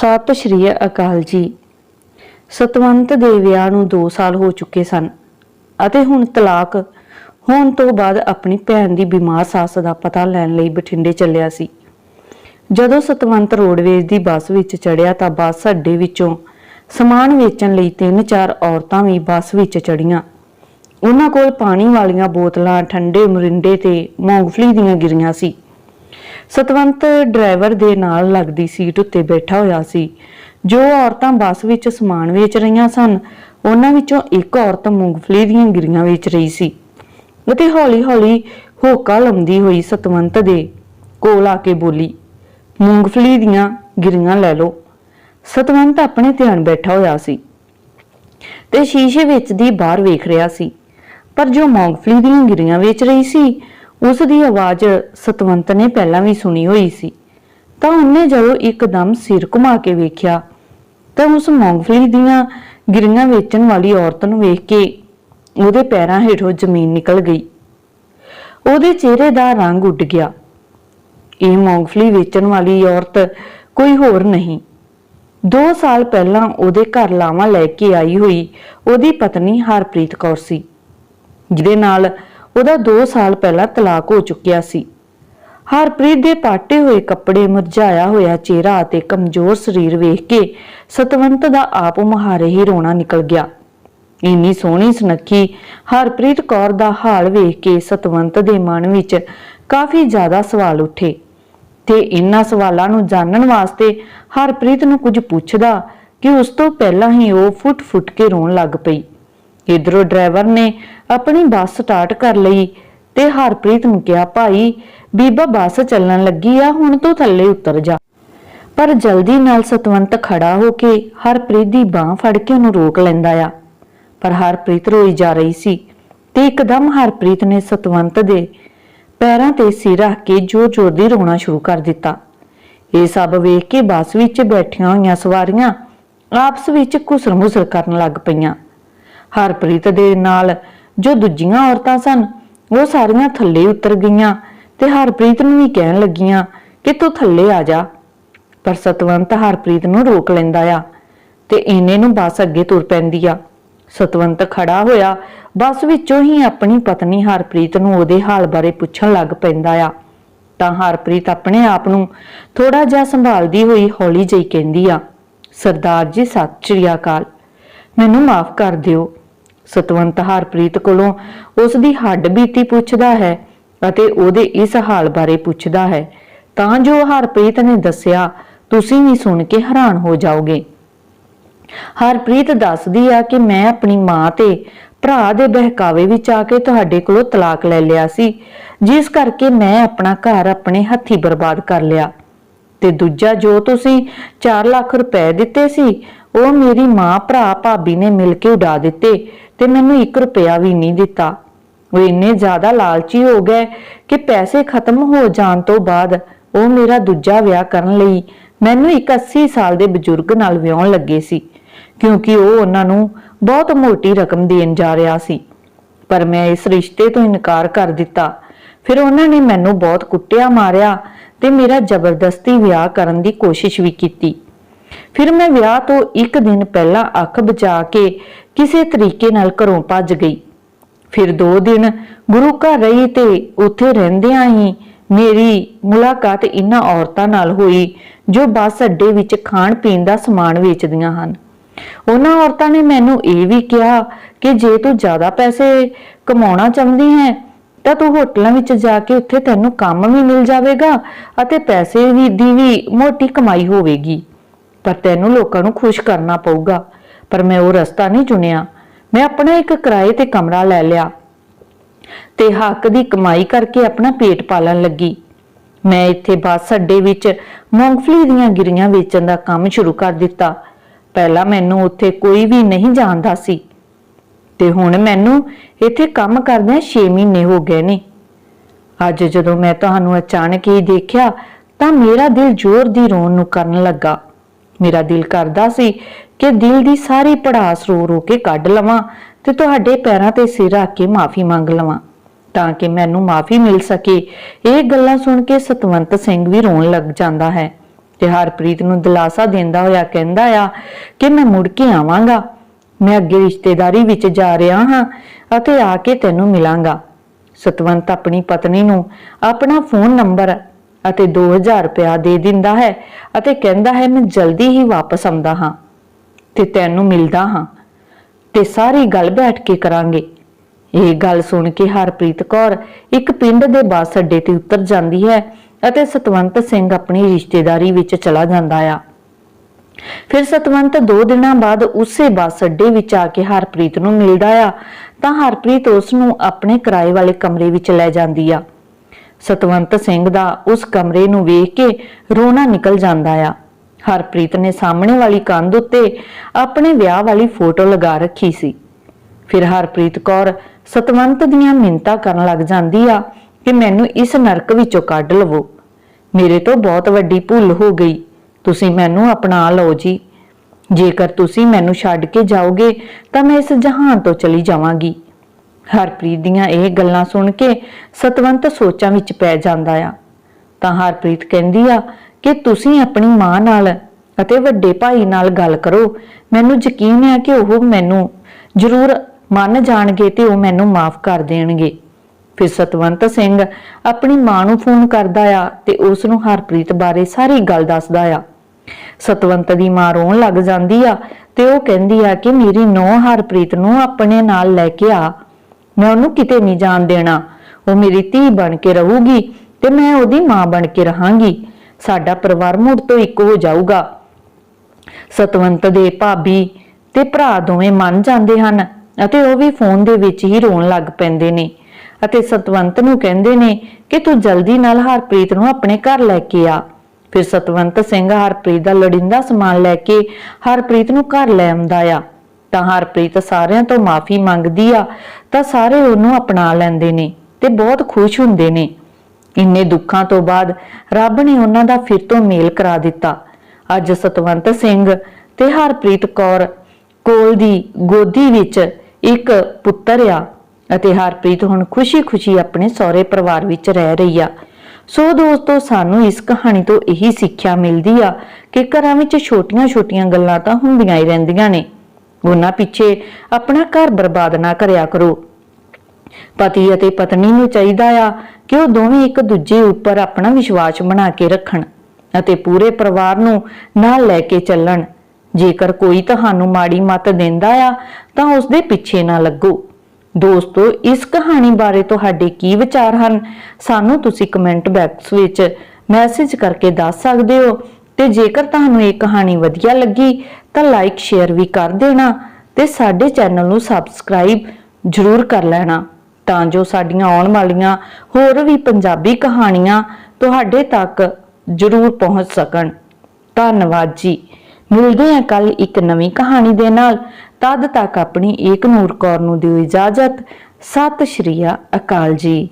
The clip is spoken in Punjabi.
ਸਤਿ ਸ਼੍ਰੀ ਅਕਾਲ ਜੀ। ਸਤਵੰਤ ਦੇ ਵਿਆਹ ਨੂੰ 2 ਸਾਲ ਹੋ ਚੁੱਕੇ ਸਨ ਅਤੇ ਹੁਣ ਤਲਾਕ ਹੋਣ ਤੋਂ ਬਾਅਦ ਆਪਣੀ ਭੈਣ ਦੀ ਬਿਮਾਰ ਸੱਸ ਦਾ ਪਤਾ ਲੈਣ ਲਈ ਬਠਿੰਡੇ ਚੱਲਿਆ ਸੀ। ਜਦੋਂ ਸਤਵੰਤ ਰੋਡਵੇਜ਼ ਦੀ ਬੱਸ ਵਿੱਚ ਚੜਿਆ ਤਾਂ ਬੱਸ ਅੱਡੇ ਵਿੱਚੋਂ ਸਮਾਨ ਵੇਚਣ ਲਈ ਤਿੰਨ ਚਾਰ ਔਰਤਾਂ ਵੀ ਬੱਸ ਵਿੱਚ ਚੜੀਆਂ ਉਹਨਾਂ ਕੋਲ ਪਾਣੀ ਵਾਲੀਆਂ ਬੋਤਲਾਂ, ਠੰਡੇ ਮਰਿੰਡੇ ਤੇ ਮੂੰਗਫਲੀ ਦੀਆਂ ਗਿਰੀਆਂ ਸੀ। ਸਤਵੰਤ ਡਰਾਈਵਰ ਦੇ ਨਾਲ ਲੱਗਦੀ ਸੀਟ ਉੱਤੇ ਬੈਠਾ ਹੋਇਆ ਸੀ। ਜੋ ਔਰਤਾਂ ਬੱਸ ਵਿੱਚ ਸਮਾਨ ਵੇਚ ਰਹੀਆਂ ਸਨ, ਉਹਨਾਂ ਵਿੱਚੋਂ ਇੱਕ ਔਰਤ ਮੂੰਗਫਲੀ ਦੀਆਂ ਗਿਰੀਆਂ ਵੇਚ ਰਹੀ ਸੀ ਅਤੇ ਹੌਲੀ-ਹੌਲੀ ਹੋਕਾ ਲਾਉਂਦੀ ਹੋਈ ਸਤਵੰਤ ਦੇ ਕੋਲ ਆ ਕੇ ਬੋਲੀ, ਮੂੰਗਫਲੀ ਦੀਆਂ ਗਿਰੀਆਂ ਲੈ ਲਓ। ਸਤਵੰਤ ਆਪਣੇ ਧਿਆਨ ਬੈਠਾ ਹੋਇਆ ਸੀ ਤੇ ਸ਼ੀਸ਼ੇ ਵਿੱਚ ਦੀ ਬਾਹਰ ਵੇਖ ਰਿਹਾ ਸੀ। ਪਰ ਜੋ ਮੂੰਗਫਲੀ ਦੀਆਂ ਗਿਰੀਆਂ ਵੇਚ ਰਹੀ ਸੀ ਉਸ ਦੀ ਆਵਾਜ਼ ਸਤਵੰਤ ਨੇ ਪਹਿਲਾਂ ਵੀ ਸੁਣੀ ਹੋਈ ਸੀ। ਤਾਂ ਉਹਨੇ ਜਦੋਂ ਇੱਕਦਮ ਸਿਰ ਘੁਮਾ ਕੇ ਵੇਖਿਆ, ਤਾਂ ਉਸ ਮੂੰਗਫਲੀ ਦੀਆਂ ਗਿਰੀਆਂ ਵੇਚਣ ਵਾਲੀ ਔਰਤ ਨੂੰ ਵੇਖ ਕੇ ਉਹਦੇ ਪੈਰਾਂ ਹੇਠੋਂ ਜ਼ਮੀਨ ਨਿਕਲ ਗਈ। ਉਹਦੇ ਚਿਹਰੇ ਦਾ ਰੰਗ ਉੱਡ ਗਿਆ। ਇਹ ਮੂੰਗਫਲੀ ਵੇਚਣ ਵਾਲੀ ਔਰਤ ਕੋਈ ਹੋਰ ਨਹੀਂ। 2 ਸਾਲ ਪਹਿਲਾਂ ਉਹਦੇ ਘਰ ਲਾਵਾਂ ਲੈ ਕੇ ਆਈ ਹੋਈ ਉਹਦੀ ਪਤਨੀ ਹਰਪ੍ਰੀਤ ਕੌਰ ਸੀ, ਜਿਹਦੇ ਨਾਲ ਉਹਦਾ 2 ਸਾਲ ਪਹਿਲਾਂ ਤਲਾਕ ਹੋ ਚੁੱਕਿਆ ਸੀ। ਹਰਪ੍ਰੀਤ ਦੇ ਪਾਟੇ ਹੋਏ ਕੱਪੜੇ ਮੁਰਝਾਇਆ ਹੋਇਆ ਚਿਹਰਾ ਅਤੇ ਕਮਜ਼ੋਰ ਸਰੀਰ ਵੇਖ ਕੇ ਸਤਵੰਤ ਦਾ ਆਪ ਮੁਹਾਰੇ ਹੀ ਰੋਣਾ ਨਿਕਲ ਗਿਆ। ਇੰਨੀ ਸੋਹਣੀ ਸੁਨੱਖੀ ਹਰਪ੍ਰੀਤ ਕੌਰ ਦਾ ਹਾਲ ਵੇਖ ਕੇ ਸਤਵੰਤ ਦੇ ਮਨ ਵਿੱਚ ਕਾਫੀ ਜ਼ਿਆਦਾ ਸਵਾਲ ਉੱਠੇ ਤੇ ਇਹਨਾਂ ਸਵਾਲਾਂ ਨੂੰ ਜਾਣਨ ਵਾਸਤੇ ਹਰਪ੍ਰੀਤ ਨੂੰ ਕੁਝ ਪੁੱਛਦਾ ਕਿ ਉਸ ਤੋਂ ਪਹਿਲਾਂ ਹੀ ਉਹ ਫੁੱਟ-ਫੁੱਟ ਕੇ ਰੋਣ ਲੱਗ ਪਈ। ਇਧਰੋਂ ਡਰਾਈਵਰ ਨੇ ਆਪਣੀ ਬੱਸ ਸਟਾਰਟ ਕਰ ਲਈ ਤੇ ਹਰਪ੍ਰੀਤ ਨੂੰ ਕਿਹਾ, ਭਾਈ, ਬੀਬਾ ਬੱਸ ਚੱਲਣ ਲੱਗੀ ਆ, ਹੁਣ ਤੂੰ ਥੱਲੇ ਉਤਰ ਜਾ। ਪਰ ਜਲਦੀ ਨਾਲ ਸਤਵੰਤ ਖੜਾ ਹੋ ਕੇ ਹਰਪ੍ਰੀਤ ਦੀ ਬਾਹ ਫੜ ਕੇ ਉਹਨੂੰ ਰੋਕ ਲੈਂਦਾ ਆ। ਪਰ ਹਰਪ੍ਰੀਤ ਰੋਈ ਜਾ ਰਹੀ ਸੀ ਤੇ ਇੱਕਦਮ ਹਰਪ੍ਰੀਤ ਨੇ ਸਤਵੰਤ ਦੇ ਪੈਰਾਂ ਤੇ ਸਿਰ ਰੱਖ ਕੇ ਜ਼ੋਰ-ਜ਼ੋਰ ਦੀ ਰੋਣਾ ਸ਼ੁਰੂ ਕਰ ਦਿੱਤਾ। ਇਹ ਸਭ ਵੇਖ ਕੇ ਬੱਸ ਵਿੱਚ ਬੈਠੀਆਂ ਹੋਈਆਂ ਸਵਾਰੀਆਂ ਆਪਸ ਵਿੱਚ ਘੁਸਰ-ਮੁਸਰ ਕਰਨ ਲੱਗ ਪਈਆਂ। ਹਰਪ੍ਰੀਤ ਦੇ ਨਾਲ, ਜੋ ਦੂਜੀਆਂ ਔਰਤਾਂ ਸਨ, ਉਹ ਸਾਰੀਆਂ ਥੱਲੇ ਉਤਰ ਗਈਆਂ ਤੇ ਹਰਪ੍ਰੀਤ ਨੂੰ ਵੀ ਕਹਿਣ ਲੱਗੀਆਂ ਕਿ ਤੂੰ ਥੱਲੇ ਆ ਜਾ। ਪਰ ਸਤਵੰਤ ਹਰਪ੍ਰੀਤ ਨੂੰ ਰੋਕ ਲੈਂਦਾ ਆ ਤੇ ਇਹਨੇ ਨੂੰ ਬੱਸ ਅੱਗੇ ਤੁਰ ਪੈਂਦੀ ਆ। ਸਤਵੰਤ ਖੜਾ ਹੋਇਆ, ਬੱਸ ਵਿੱਚੋਂ ਹੀ ਆਪਣੀ ਪਤਨੀ ਹਰਪ੍ਰੀਤ ਨੂੰ ਉਹਦੇ ਹਾਲ ਬਾਰੇ ਪੁੱਛਣ ਲੱਗ ਪੈਂਦਾ ਆ। ਤਾਂ ਹਰਪ੍ਰੀਤ ਆਪਣੇ ਆਪ ਨੂੰ ਥੋੜਾ ਜਿਹਾ ਸੰਭਾਲਦੀ ਹੋਈ ਹੌਲੀ ਜਿਹੀ ਕਹਿੰਦੀ ਆ, ਸਰਦਾਰ ਜੀ, ਸਤਿ ਸ਼੍ਰੀ ਅਕਾਲ। ਮੈਨੂੰ ਮਾਫ ਕਰ ਦਿਓ। ਸਤਵੰਤ ਹਰਪ੍ਰੀਤ ਕੋਲੋਂ ਉਸ ਦੀ ਹੱਡ ਬੀਤੀ ਪੁੱਛਦਾ ਹੈ ਅਤੇ ਉਹਦੇ ਇਸ ਹਾਲ ਬਾਰੇ ਪੁੱਛਦਾ ਹੈ। ਤਾਂ ਜੋ ਹਰਪ੍ਰੀਤ ਨੇ ਦੱਸਿਆ, ਤੁਸੀਂ ਵੀ ਸੁਣ ਕੇ ਹੈਰਾਨ ਹੋ ਜਾਓਗੇ। ਹਰਪ੍ਰੀਤ ਦੱਸਦੀ ਆ ਕਿ ਮੈਂ ਆਪਣੀ ਮਾਂ ਤੇ ਭਰਾ ਦੇ ਬਹਿਕਾਵੇ ਵਿੱਚ ਆ ਕੇ ਤੁਹਾਡੇ ਕੋਲੋਂ ਤਲਾਕ ਲੈ ਲਿਆ ਸੀ, ਜਿਸ ਕਰਕੇ ਮੈਂ ਆਪਣਾ ਘਰ ਆਪਣੇ ਹੱਥੀ ਬਰਬਾਦ ਕਰ ਲਿਆ। ਤੇ ਦੂਜਾ ਜੋ ਤੁਸੀਂ 4 ਲੱਖ ਰੁਪਏ ਦਿੱਤੇ ਸੀ ਉਹ ਮੇਰੀ ਮਾਂ ਭਰਾ ਭਾਬੀ ਨੇ ਮਿਲ ਕੇ ਉਡਾ ਦਿੱਤੇ ਤੇ ਮੈਨੂੰ 1 ਰੁਪਿਆ ਵੀ ਨਹੀਂ ਦਿੱਤਾ। ਉਹ ਇੰਨੇ ਜ਼ਿਆਦਾ ਲਾਲਚੀ ਹੋ ਗਏ ਕਿ ਪੈਸੇ ਖਤਮ ਹੋ ਜਾਣ ਤੋਂ ਬਾਅਦ ਉਹ ਮੇਰਾ ਦੂਜਾ ਵਿਆਹ ਕਰਨ ਲਈ ਮੈਨੂੰ ਇੱਕ 80 ਸਾਲ ਦੇ ਬਜ਼ੁਰਗ ਨਾਲ ਵਿਆਹਣ ਲੱਗੇ ਸੀ, ਕਿਉਂਕਿ ਉਹ ਉਹਨਾਂ ਨੂੰ ਬਹੁਤ ਮੋਟੀ ਰਕਮ ਦੇਣ ਜਾ ਰਿਹਾ ਸੀ। ਪਰ ਮੈਂ ਇਸ ਰਿਸ਼ਤੇ ਤੋਂ ਇਨਕਾਰ ਕਰ ਦਿੱਤਾ। ਫਿਰ ਉਹਨਾਂ ਨੇ ਮੈਨੂੰ ਬਹੁਤ ਕੁੱਟਿਆ ਮਾਰਿਆ ਤੇ ਮੇਰਾ ਜ਼ਬਰਦਸਤੀ ਵਿਆਹ ਕਰਨ ਦੀ ਕੋਸ਼ਿਸ਼ ਵੀ ਕੀਤੀ। ਫਿਰ ਮੈਂ ਵਿਆਹ ਤੋਂ ਇੱਕ ਦਿਨ ਪਹਿਲਾਂ ਅੱਖ ਬਚਾ ਕੇ ਕਿਸੇ ਤਰੀਕੇ ਨਾਲ ਘਰੋਂ ਭੱਜ ਗਈ। ਫਿਰ ਦੋ ਦਿਨ ਗੁਰੂ ਘਰ ਰਹੀ ਤੇ ਉੱਥੇ ਰਹਿੰਦਿਆਂ ਹੀ ਮੇਰੀ ਮੁਲਾਕਾਤ ਇਹਨਾਂ ਔਰਤਾਂ ਨਾਲ ਹੋਈ, ਜੋ ਬੱਸ ਅੱਡੇ ਵਿੱਚ ਖਾਣ ਪੀਣ ਦਾ ਸਮਾਨ ਵੇਚਦੀਆਂ ਹਨ। ਉਹਨਾਂ ਔਰਤਾਂ ਨੇ ਮੈਨੂੰ ਇਹ ਵੀ ਕਿਹਾ ਕਿ ਜੇ ਤੂੰ ਜ਼ਿਆਦਾ ਪੈਸੇ ਕਮਾਉਣਾ ਚਾਹੁੰਦੀ ਹੈ, ਤਾਂ ਤੂੰ ਹੋਟਲਾਂ ਵਿੱਚ ਜਾ ਕੇ ਉੱਥੇ ਤੈਨੂੰ ਕੰਮ ਵੀ ਮਿਲ ਜਾਵੇਗਾ ਅਤੇ ਪੈਸੇ ਵੀ ਦੀ ਵੀ ਮੋਟੀ ਕਮਾਈ ਹੋਵੇਗੀ। ਪਰ ਤੈਨੂੰ ਲੋਕਾਂ ਨੂੰ ਖੁਸ਼ ਕਰਨਾ ਪਊਗਾ। ਪਰ ਮੈਂ ਉਹ ਰਸਤਾ ਨਹੀਂ ਚੁਣਿਆ। ਮੈਂ ਆਪਣਾ ਇੱਕ ਕਿਰਾਏ ਤੇ ਕਮਰਾ ਲੈ ਲਿਆ ਤੇ ਹੱਕ ਦੀ ਕਮਾਈ ਕਰਕੇ ਆਪਣਾ ਪੇਟ ਪਾਲਣ ਲੱਗੀ। ਮੈਂ ਇੱਥੇ ਬੱਸ ਅੱਡੇ ਵਿੱਚ ਮੂੰਗਫਲੀ ਦੀਆਂ ਗਿਰੀਆਂ ਵੇਚਣ ਦਾ ਕੰਮ ਸ਼ੁਰੂ ਕਰ ਦਿੱਤਾ। ਪਹਿਲਾਂ ਮੈਨੂੰ ਉੱਥੇ ਕੋਈ ਵੀ ਨਹੀਂ ਜਾਣਦਾ ਸੀ ਤੇ ਹੁਣ ਮੈਨੂੰ ਇੱਥੇ ਕੰਮ ਕਰਦਿਆਂ 6 ਮਹੀਨੇ ਹੋ ਗਏ ਨੇ। ਅੱਜ ਜਦੋਂ ਮੈਂ ਤੁਹਾਨੂੰ ਅਚਾਨਕ ਹੀ ਦੇਖਿਆ ਤਾਂ ਮੇਰਾ ਦਿਲ ਜ਼ੋਰ ਦੀ ਰੋਣ ਨੂੰ ਕਰਨ ਲੱਗਾ। ਮੇਰਾ ਦਿਲ ਕਰਦਾ ਸੀ ਕਿ ਦਿਲ ਦੀ ਸਾਰੀ ਪੜਾਸ ਰੋ ਰੋ ਕੇ ਕੱਢ ਲਵਾਂ ਤੇ ਤੁਹਾਡੇ ਪੈਰਾਂ ਤੇ ਸਿਰ ਰੱਖ ਕੇ ਮਾਫੀ ਮੰਗ ਲਵਾਂ, ਤਾਂ ਕਿ ਮੈਨੂੰ ਮਾਫੀ ਮਿਲ ਸਕੇ। ਇਹ ਗੱਲਾਂ ਸੁਣ ਕੇ ਸਤਵੰਤ ਸਿੰਘ ਵੀ ਰੋਣ ਲੱਗ ਜਾਂਦਾ ਹੈ ਤੇ ਹਰਪ੍ਰੀਤ ਨੂੰ ਦਿਲਾਸਾ ਦਿੰਦਾ ਹੋਇਆ ਕਹਿੰਦਾ ਆ ਕਿ ਮੈਂ ਮੁੜ ਕੇ ਆਵਾਂਗਾ। ਮੈਂ ਅੱਗੇ ਰਿਸ਼ਤੇਦਾਰੀ ਵਿੱਚ ਜਾ ਰਿਹਾ ਹਾਂ ਅਤੇ ਆ ਕੇ ਤੈਨੂੰ ਮਿਲਾਂਗਾ। ਸਤਵੰਤ ਆਪਣੀ ਪਤਨੀ ਨੂੰ ਆਪਣਾ ਫੋਨ ਨੰਬਰ ਅਤੇ 2000 ਰੁਪਇਆ ਦੇ ਦਿੰਦਾ ਹੈ ਅਤੇ ਕਹਿੰਦਾ ਹੈ, ਮੈਂ ਜਲਦੀ ਹੀ ਵਾਪਸ ਆਉਂਦਾ ਹਾਂ ਤੇ ਤੈਨੂੰ ਮਿਲਦਾ ਹਾਂ ਤੇ ਸਾਰੀ ਗੱਲ ਬੈਠ ਕੇ ਕਰਾਂਗੇ। ਇਹ ਗੱਲ ਸੁਣ ਕੇ ਹਰਪ੍ਰੀਤ ਕੌਰ ਇੱਕ ਪਿੰਡ ਦੇ ਬੱਸ ਅੱਡੇ ਤੇ ਉਤਰ ਜਾਂਦੀ ਹੈ ਅਤੇ ਸਤਵੰਤ ਸਿੰਘ ਆਪਣੀ ਰਿਸ਼ਤੇਦਾਰੀ ਵਿੱਚ ਚਲਾ ਜਾਂਦਾ ਆ। ਫਿਰ ਸਤਵੰਤ ਦੋ ਦਿਨਾਂ ਬਾਅਦ ਉਸੇ ਬੱਸ ਅੱਡੇ ਵਿੱਚ ਆ ਕੇ ਹਰਪ੍ਰੀਤ ਨੂੰ ਮਿਲਦਾ ਆ ਤਾਂ ਹਰਪ੍ਰੀਤ ਉਸ ਨੂੰ ਆਪਣੇ ਕਿਰਾਏ ਵਾਲੇ ਕਮਰੇ ਵਿੱਚ ਲੈ ਜਾਂਦੀ ਆ। ਸਤਵੰਤ ਸਿੰਘ ਦਾ ਉਸ ਕਮਰੇ ਨੂੰ ਵੇਖ ਕੇ ਰੋਣਾ ਨਿਕਲ ਜਾਂਦਾ ਆ। ਹਰਪ੍ਰੀਤ ਨੇ ਸਾਹਮਣੇ ਵਾਲੀ ਕੰਧ ਉੱਤੇ ਆਪਣੇ ਵਿਆਹ ਵਾਲੀ ਫੋਟੋ ਲਗਾ ਰੱਖੀ ਸੀ। ਫਿਰ ਹਰਪ੍ਰੀਤ ਕੌਰ ਸਤਵੰਤ ਦੀਆਂ ਮਿੰਤਾਂ ਕਰਨ ਲੱਗ ਜਾਂਦੀ ਆ ਕਿ ਮੈਨੂੰ ਇਸ ਨਰਕ ਵਿੱਚੋਂ ਕੱਢ ਲਵੋ। ਮੇਰੇ ਤੋਂ ਬਹੁਤ ਵੱਡੀ ਭੁੱਲ ਹੋ ਗਈ। ਤੁਸੀਂ ਮੈਨੂੰ ਅਪਣਾ ਲਓ ਜੀ। ਜੇਕਰ ਤੁਸੀਂ ਮੈਨੂੰ ਛੱਡ ਕੇ ਜਾਓਗੇ ਤਾਂ ਮੈਂ ਇਸ ਜਹਾਨ ਤੋਂ ਚਲੀ ਜਾਵਾਂਗੀ। ਹਰਪ੍ਰੀਤ ਦੀਆਂ ਇਹ ਗੱਲਾਂ ਸੁਣ ਕੇ ਸਤਵੰਤ ਸੋਚਾਂ ਵਿੱਚ ਪੈ ਜਾਂਦਾ ਆ। ਤਾਂ ਹਰਪ੍ਰੀਤ ਕਹਿੰਦੀ ਆ ਕਿ ਤੁਸੀਂ ਆਪਣੀ ਮਾਂ ਨਾਲ ਅਤੇ ਵੱਡੇ ਭਾਈ ਨਾਲ ਗੱਲ ਕਰੋ। ਮੈਨੂੰ ਯਕੀਨ ਹੈ ਕਿ ਉਹ ਮੈਨੂੰ ਜ਼ਰੂਰ ਮੰਨ ਜਾਣਗੇ ਤੇ ਉਹ ਮੈਨੂੰ ਮਾਫ ਕਰ ਦੇਣਗੇ। ਫਿਰ ਸਤਵੰਤ ਸਿੰਘ ਆਪਣੀ ਮਾਂ ਨੂੰ ਫੋਨ ਕਰਦਾ ਆ ਤੇ ਉਸ ਨੂੰ ਹਰਪ੍ਰੀਤ ਬਾਰੇ ਸਾਰੀ ਗੱਲ ਦੱਸਦਾ ਆ। ਸਤਵੰਤ ਦੀ ਮਾਂ ਰੋਣ ਲੱਗ ਜਾਂਦੀ ਆ ਤੇ ਉਹ ਕਹਿੰਦੀ ਆ ਕਿ ਮੇਰੀ ਨੂੰਹ ਹਰਪ੍ਰੀਤ ਨੂੰ ਆਪਣੇ ਨਾਲ ਲੈ ਕੇ ਆ। ਮੈਂ ਉਹਨੂੰ ਕਿਤੇ ਨਹੀਂ ਜਾਣ ਦੇਣਾ। ਉਹ ਮੇਰੀ ਧੀ ਬਣ ਕੇ ਰਹੂਗੀ ਤੇ ਮੈਂ ਉਹਦੀ ਮਾਂ ਬਣ ਕੇ ਰਹਾਂਗੀ। ਸਾਡਾ ਪਰਿਵਾਰ ਮੁੜ ਤੋਂ ਇੱਕ ਹੋ ਜਾਊਗਾ। ਸਤਵੰਤ ਦੇ ਭਾਬੀ ਤੇ ਭਰਾ ਦੋਵੇਂ ਮੰਨ ਜਾਂਦੇ ਹਨ ਅਤੇ ਉਹ ਵੀ ਫੋਨ ਦੇ ਵਿੱਚ ਹੀ ਰੋਣ ਲੱਗ ਪੈਂਦੇ ਨੇ ਅਤੇ ਸਤਵੰਤ ਨੂੰ ਕਹਿੰਦੇ ਨੇ ਕਿ ਤੂੰ ਜਲਦੀ ਨਾਲ ਹਰਪ੍ਰੀਤ ਨੂੰ ਆਪਣੇ ਘਰ ਲੈ ਕੇ ਆ। ਫਿਰ ਸਤਵੰਤ ਸਿੰਘ ਹਰਪ੍ਰੀਤ ਦਾ ਲੜਿੰਦਾ ਸਮਾਨ ਲੈ ਕੇ ਹਰਪ੍ਰੀਤ ਨੂੰ ਘਰ ਲੈ ਆਉਂਦਾ ਆ। ਤਾਂ ਹਰਪ੍ਰੀਤ ਸਾਰਿਆਂ ਤੋਂ ਮਾਫੀ ਮੰਗਦੀ ਆ, ਤਾਂ ਸਾਰੇ ਉਹਨੂੰ ਅਪਣਾ ਲੈਂਦੇ ਨੇ ਤੇ ਬਹੁਤ ਖੁਸ਼ ਹੁੰਦੇ ਨੇ। ਇੰਨੇ ਦੁੱਖਾਂ ਤੋਂ ਬਾਅਦ ਰੱਬ ਨੇ ਉਹਨਾਂ ਦਾ ਫਿਰ ਤੋਂ ਮੇਲ ਕਰਾ ਦਿੱਤਾ। ਅੱਜ ਸਤਵੰਤ ਸਿੰਘ ਤੇ ਹਰਪ੍ਰੀਤ ਕੌਰ ਕੋਲ ਦੀ ਗੋਦੀ ਵਿੱਚ ਇੱਕ ਪੁੱਤਰ ਆ ਅਤੇ ਹਰਪ੍ਰੀਤ ਹੁਣ ਖੁਸ਼ੀ-ਖੁਸ਼ੀ ਆਪਣੇ ਸਹੁਰੇ ਪਰਿਵਾਰ ਵਿੱਚ ਰਹਿ ਰਹੀ ਆ। ਸੋ ਦੋਸਤੋ, ਸਾਨੂੰ ਇਸ ਕਹਾਣੀ ਤੋਂ ਇਹੀ ਸਿੱਖਿਆ ਮਿਲਦੀ ਆ ਕਿ ਘਰਾਂ ਵਿੱਚ ਛੋਟੀਆਂ-ਛੋਟੀਆਂ ਗੱਲਾਂ ਤਾਂ ਹੁੰਦੀਆਂ ਹੀ ਰਹਿੰਦੀਆਂ ਨੇ। ਉਹਨਾਂ ਪਿੱਛੇ ਆਪਣਾ ਘਰ ਬਰਬਾਦ ਨਾ ਕਰਿਆ ਕਰੋ। ਪਤੀ ਅਤੇ ਪਤਨੀ ਨੂੰ ਚਾਹੀਦਾ ਆ ਕਿ ਉਹ ਦੋਵੇਂ ਇੱਕ ਦੂਜੇ ਉੱਪਰ ਆਪਣਾ ਵਿਸ਼ਵਾਸ ਬਣਾ ਕੇ ਰੱਖਣ ਅਤੇ ਪੂਰੇ ਪਰਿਵਾਰ ਨੂੰ ਨਾਲ ਲੈ ਕੇ ਚੱਲਣ। ਜੇਕਰ ਕੋਈ ਤੁਹਾਨੂੰ ਮਾੜੀ ਮੱਤ ਦਿੰਦਾ ਆ, ਤਾਂ ਉਸ ਦੇ ਪਿੱਛੇ ਨਾ ਲੱਗੋ। ਦੋਸਤੋ, ਇਸ ਕਹਾਣੀ ਬਾਰੇ ਤੁਹਾਡੇ ਕੀ ਵਿਚਾਰ ਹਨ? ਸਾਨੂੰ ਤੁਸੀਂ ਕਮੈਂਟ ਬਾਕਸ ਵਿੱਚ ਮੈਸੇਜ ਕਰਕੇ ਦੱਸ ਸਕਦੇ ਹੋ। ਤੇ ਜੇਕਰ ਤੁਹਾਨੂੰ ਇਹ ਕਹਾਣੀ ਵਧੀਆ ਲੱਗੀ ਤਾਂ ਲਾਈਕ ਸ਼ੇਅਰ ਵੀ ਕਰ ਦੇਣਾ ਤੇ ਸਾਡੇ ਚੈਨਲ ਨੂੰ ਸਬਸਕ੍ਰਾਈਬ ਜ਼ਰੂਰ ਕਰ ਲੈਣਾ ਤਾਂ ਜੋ ਸਾਡੀਆਂ ਆਉਣ ਵਾਲੀਆਂ ਹੋਰ ਵੀ ਪੰਜਾਬੀ ਕਹਾਣੀਆਂ ਤੁਹਾਡੇ ਤੱਕ ਜ਼ਰੂਰ ਪਹੁੰਚ ਸਕਣ। ਧੰਨਵਾਦ ਜੀ। ਮਿਲਦੇ ਹਾਂ ਕੱਲ ਇੱਕ ਨਵੀਂ ਕਹਾਣੀ ਦੇ ਨਾਲ। ਤਦ ਤੱਕ ਆਪਣੀ ਏਕ ਨੂਰ ਕੌਰ ਨੂੰ ਦਿਓ ਇਜਾਜ਼ਤ। ਸਤਿ ਸ਼੍ਰੀ ਅਕਾਲ ਜੀ।